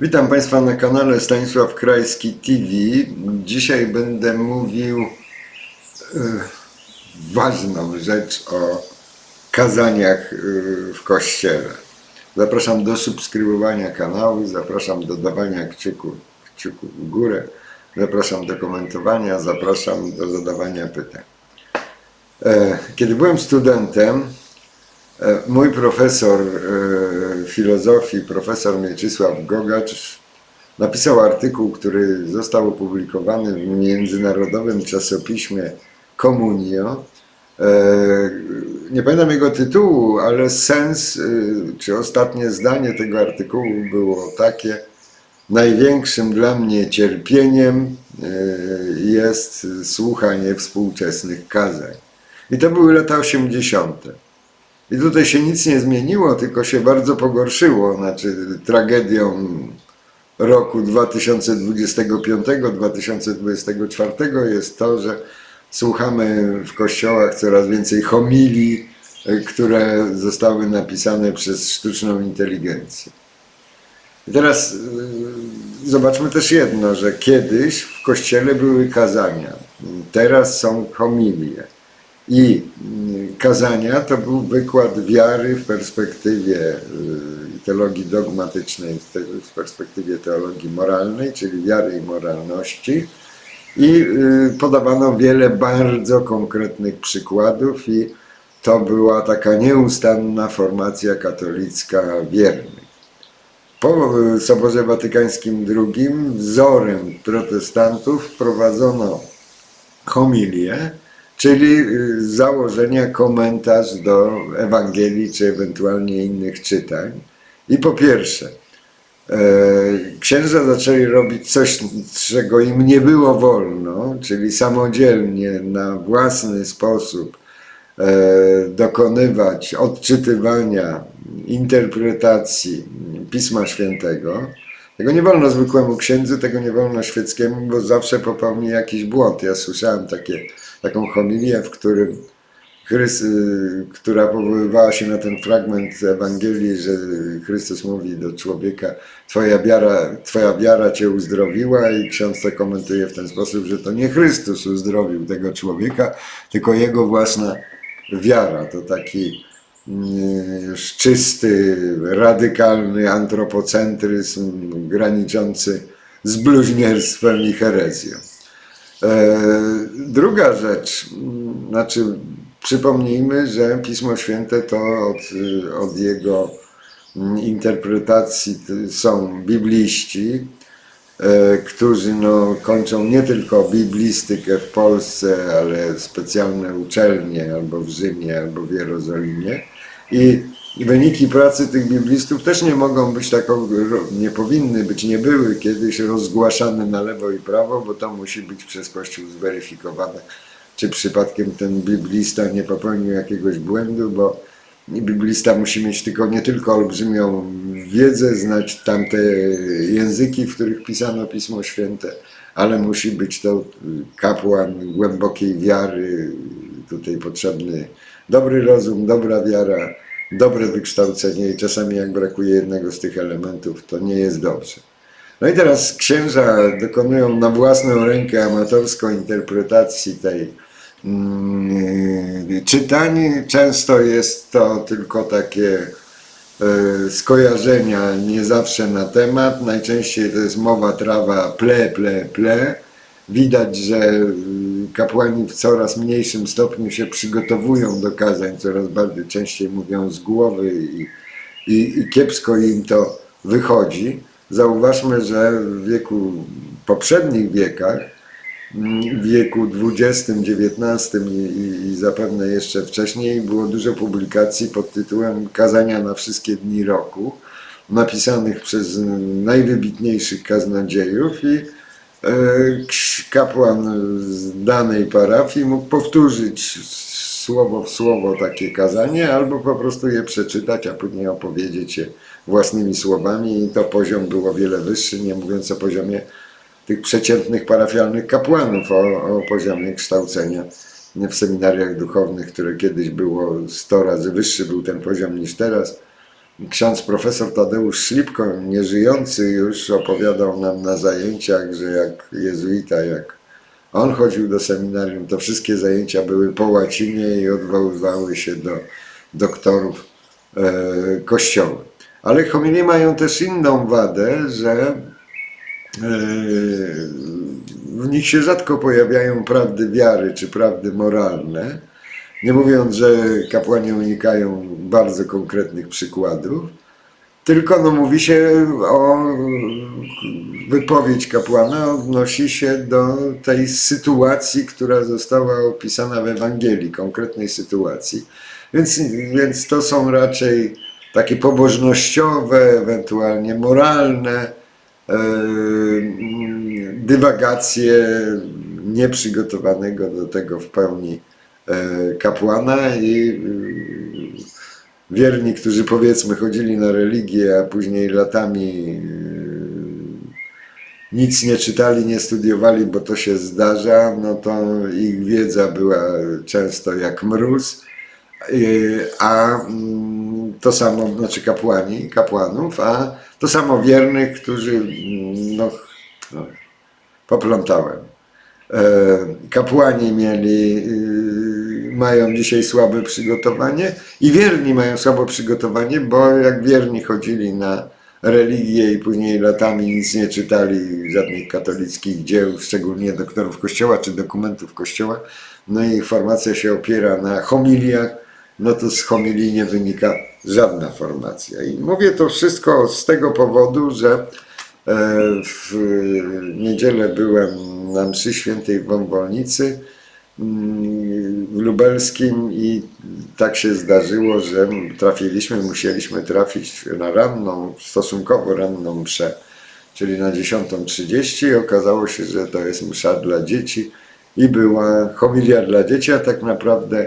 Witam Państwa na kanale Stanisław Krajski TV. Dzisiaj będę mówił e, ważną rzecz o kazaniach e, w kościele. Zapraszam do subskrybowania kanału, zapraszam do dawania kciuku, kciuku w górę, zapraszam do komentowania, zapraszam do zadawania pytań. E, Kiedy byłem studentem, Mój profesor e, filozofii, profesor Mieczysław Gogacz, napisał artykuł, który został opublikowany w międzynarodowym czasopiśmie Komunio. E, Nie pamiętam jego tytułu, ale sens, e, czy ostatnie zdanie tego artykułu było takie: Największym dla mnie cierpieniem e, jest słuchanie współczesnych kazań. I to były lata 80. I tutaj się nic nie zmieniło, tylko się bardzo pogorszyło. Znaczy, tragedią roku 2025-2024 jest to, że słuchamy w kościołach coraz więcej homilii, y, które zostały napisane przez sztuczną inteligencję. I teraz y, zobaczmy też jedno, że kiedyś w kościele były kazania, teraz są homilie. I mm, kazania to był wykład wiary w perspektywie y, teologii dogmatycznej, w perspektywie teologii moralnej, czyli wiary i moralności. I y, podawano wiele bardzo konkretnych przykładów, i to była taka nieustanna formacja katolicka wiernych. Po y, Soborze Watykańskim II wzorem protestantów wprowadzono homilię, czyli y, z założenia komentarz do Ewangelii czy ewentualnie innych czytań. I po pierwsze, e, księża zaczęli robić coś, czego im nie było wolno, czyli samodzielnie, na własny sposób e, dokonywać odczytywania, interpretacji Pisma Świętego. Tego nie wolno zwykłemu księdzu, tego nie wolno świeckiemu, bo zawsze popełni jakiś błąd. Ja słyszałem takie, taką homilię, w którym Chrys, y, która powoływała się na ten fragment Ewangelii, że Chrystus mówi do człowieka, twoja wiara, twoja wiara cię uzdrowiła i ksiądz to komentuje w ten sposób, że to nie Chrystus uzdrowił tego człowieka, tylko jego własna wiara. To taki mm, czysty, radykalny antropocentryzm graniczący z bluźnierstwem i herezją. E, Druga rzecz, znaczy przypomnijmy, że Pismo Święte to od, od jego interpretacji są bibliści, e, którzy no, kończą nie tylko biblistykę w Polsce, ale specjalne uczelnie albo w Rzymie, albo w Jerozolimie. I wyniki pracy tych biblistów też nie mogą być taką, nie powinny być, nie były kiedyś rozgłaszane na lewo i prawo, bo to musi być przez Kościół zweryfikowane, czy przypadkiem ten biblista nie popełnił jakiegoś błędu, bo biblista musi mieć tylko nie tylko olbrzymią wiedzę, znać tamte języki, w których pisano Pismo Święte, ale musi być to kapłan głębokiej wiary, tutaj potrzebny. Dobry rozum, dobra wiara, dobre wykształcenie i czasami jak brakuje jednego z tych elementów, to nie jest dobrze. No i teraz księża dokonują na własną rękę amatorską interpretacji tej mm, czytań. Często jest to tylko takie e, skojarzenia, nie zawsze na temat. Najczęściej to jest mowa, trawa, ple, ple, ple. Widać, że y, kapłani w coraz mniejszym stopniu się przygotowują do kazań, coraz bardziej częściej mówią z głowy i, i, i kiepsko im to wychodzi. Zauważmy, że w wieku poprzednich wiekach, mm, w wieku XX, XIX i, i, i zapewne jeszcze wcześniej było dużo publikacji pod tytułem Kazania na wszystkie dni roku, napisanych przez najwybitniejszych kaznodziejów i kapłan z danej parafii mógł powtórzyć słowo w słowo takie kazanie, albo po prostu je przeczytać, a później opowiedzieć je własnymi słowami i to poziom był o wiele wyższy, nie mówiąc o poziomie tych przeciętnych parafialnych kapłanów, o, o poziomie kształcenia w seminariach duchownych, które kiedyś było 100 razy wyższy był ten poziom niż teraz. Ksiądz profesor Tadeusz Szlipko, nieżyjący już, opowiadał nam na zajęciach, że jak jezuita, jak on chodził do seminarium, to wszystkie zajęcia były po łacinie i odwoływały się do doktorów e, kościoła. Ale homilie mają też inną wadę, że e, w nich się rzadko pojawiają prawdy wiary czy prawdy moralne. Nie mówiąc, że kapłani unikają bardzo konkretnych przykładów, tylko no, mówi się o wypowiedź kapłana odnosi się do tej sytuacji, która została opisana w Ewangelii, konkretnej sytuacji. Więc, więc to są raczej takie pobożnościowe, ewentualnie moralne e, dywagacje nieprzygotowanego do tego w pełni kapłana i e, wierni, którzy powiedzmy chodzili na religię, a później latami e, nic nie czytali, nie studiowali, bo to się zdarza, no to ich wiedza była często jak mróz, Yy, a mm, to samo, znaczy kapłani, kapłanów, a to samo wiernych, którzy, mm, no, no poplątałem. E, Kapłani mieli, mają dzisiaj słabe przygotowanie i wierni mają słabe przygotowanie, bo jak wierni chodzili na religię i później latami nic nie czytali żadnych katolickich dzieł, szczególnie doktorów kościoła czy dokumentów kościoła, no i formacja się opiera na homiliach, no to z homilii nie wynika żadna formacja. I mówię to wszystko z tego powodu, że e, w niedzielę byłem na mszy świętej w Wąwolnicy w Lubelskim i tak się zdarzyło, że trafiliśmy, musieliśmy trafić na ranną, stosunkowo ranną mszę, czyli na 10.30. Okazało się, że to jest msza dla dzieci i była homilia dla dzieci, a tak naprawdę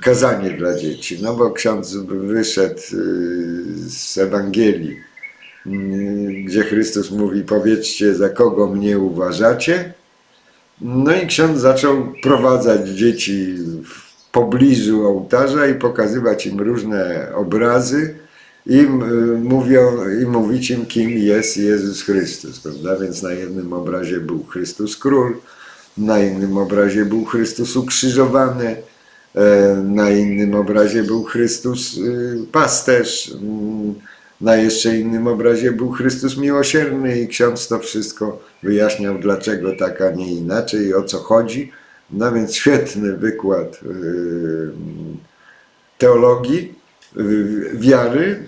kazanie dla dzieci, no bo ksiądz wyszedł y, z Ewangelii, y, gdzie Chrystus mówi, powiedzcie, za kogo mnie uważacie. No i ksiądz zaczął prowadzać dzieci w pobliżu ołtarza i pokazywać im różne obrazy i, y, mówią, i mówić im, kim jest Jezus Chrystus, prawda? Więc na jednym obrazie był Chrystus Król, na innym obrazie był Chrystus ukrzyżowany, E, na innym obrazie był Chrystus y, pasterz, mm, na jeszcze innym obrazie był Chrystus miłosierny i ksiądz to wszystko wyjaśniał, dlaczego tak, a nie inaczej i o co chodzi. No więc świetny wykład y, teologii, y, wiary.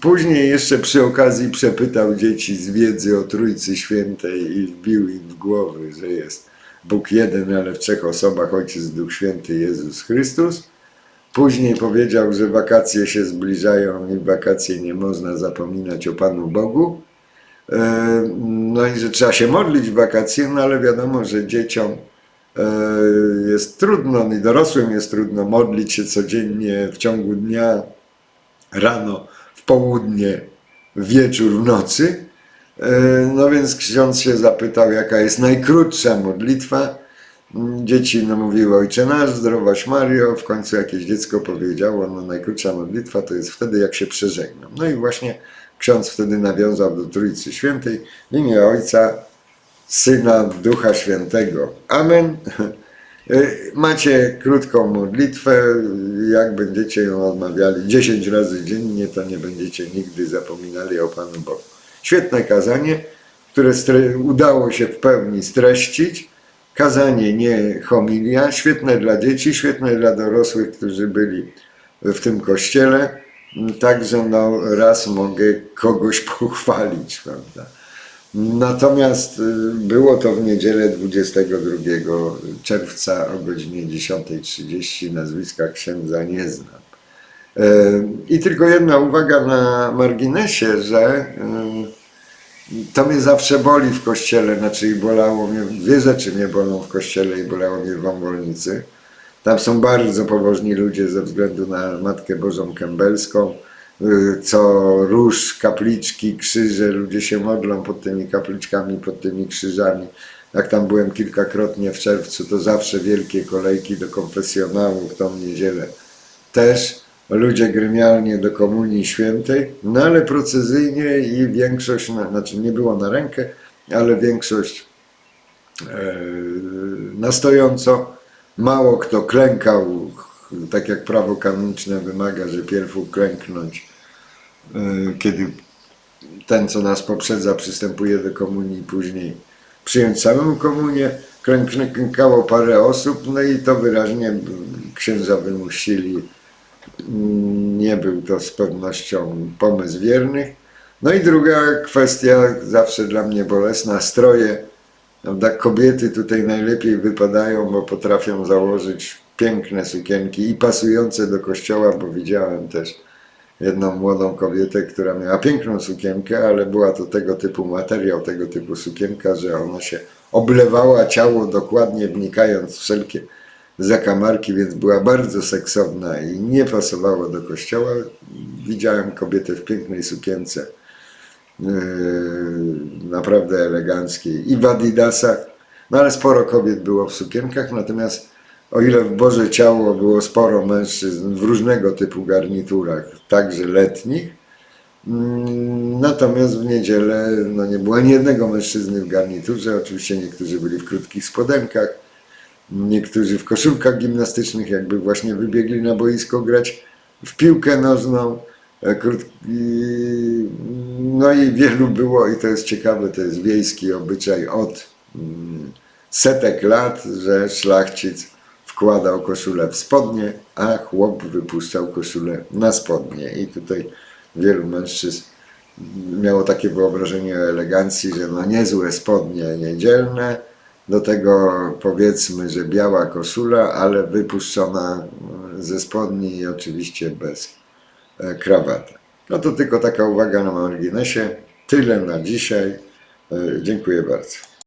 Później jeszcze przy okazji przepytał dzieci z wiedzy o Trójcy Świętej i wbił im w głowy, że jest Bóg jeden, ale w trzech osobach, Ojciec, Duch Święty, Jezus Chrystus. Później powiedział, że wakacje się zbliżają i wakacje nie można zapominać o Panu Bogu. E, no i że trzeba się modlić w wakacje, no ale wiadomo, że dzieciom e, jest trudno i dorosłym jest trudno modlić się codziennie w ciągu dnia, rano, w południe, wieczór, w nocy. E, no więc ksiądz się zapytał, jaka jest najkrótsza modlitwa. Dzieci no, mówiły Ojcze Nasz, zdrowaś Mario. W końcu jakieś dziecko powiedziało, no najkrótsza modlitwa to jest wtedy, jak się przeżegnam. No i właśnie ksiądz wtedy nawiązał do Trójcy Świętej w imię Ojca, Syna, Ducha Świętego. Amen. E, Macie krótką modlitwę, jak będziecie ją odmawiali 10 razy dziennie, to nie będziecie nigdy zapominali o Panu Bogu. Świetne kazanie, które udało się w pełni streścić. Kazanie nie homilia, świetne dla dzieci, świetne dla dorosłych, którzy byli w tym kościele. Także no, raz mogę kogoś pochwalić, prawda? Natomiast y, było to w niedzielę 22 czerwca o godzinie 10.30. Nazwiska księdza nie znam. I tylko jedna uwaga na marginesie, że to mnie zawsze boli w kościele, znaczy bolało mnie, dwie rzeczy mnie bolą w kościele i bolało mnie w Wąwolnicy. Tam są bardzo pobożni ludzie ze względu na Matkę Bożą Kębelską, y, co róż, kapliczki, krzyże, ludzie się modlą pod tymi kapliczkami, pod tymi krzyżami. Jak tam byłem kilkakrotnie w czerwcu, to zawsze wielkie kolejki do konfesjonału w tą niedzielę też ludzie gremialnie do Komunii Świętej, no ale precyzyjnie i większość, na, znaczy nie było na rękę, ale większość e, na stojąco. Mało kto klękał, tak jak prawo kanoniczne wymaga, że pierw uklęknąć, e, kiedy ten, co nas poprzedza, przystępuje do komunii później przyjąć samą komunię. Klęk- Klękało parę osób, no i to wyraźnie księża wymusili. Nie był to z pewnością pomysł wiernych. No i druga kwestia, zawsze dla mnie bolesna, stroje. Prawda? Kobiety tutaj najlepiej wypadają, bo potrafią założyć piękne sukienki i pasujące do kościoła, bo widziałem też jedną młodą kobietę, która miała piękną sukienkę, ale była to tego typu materiał, tego typu sukienka, że ona się oblewała ciało dokładnie wnikając w wszelkie zakamarki, więc była bardzo seksowna i nie pasowała do kościoła. Widziałem kobietę w pięknej sukience, yy, naprawdę eleganckiej i w adidasach, no ale sporo kobiet było w sukienkach, natomiast o ile w Boże Ciało było sporo mężczyzn w różnego typu garniturach, także letnich, mm, natomiast w niedzielę no nie było ani jednego mężczyzny w garniturze, oczywiście niektórzy byli w krótkich spodenkach, niektórzy w koszulkach gimnastycznych, jakby właśnie wybiegli na boisko grać w piłkę nożną. e, no i wielu było, i to jest ciekawe, to jest wiejski obyczaj od mm, setek lat, że szlachcic wkładał koszulę w spodnie, a chłop wypuszczał koszulę na spodnie. I tutaj wielu mężczyzn miało takie wyobrażenie o elegancji, że no niezłe spodnie niedzielne, do tego powiedzmy, że biała koszula, ale wypuszczona ze spodni i oczywiście bez e, krawaty. No to tylko taka uwaga na marginesie. Tyle na dzisiaj. E, Dziękuję bardzo.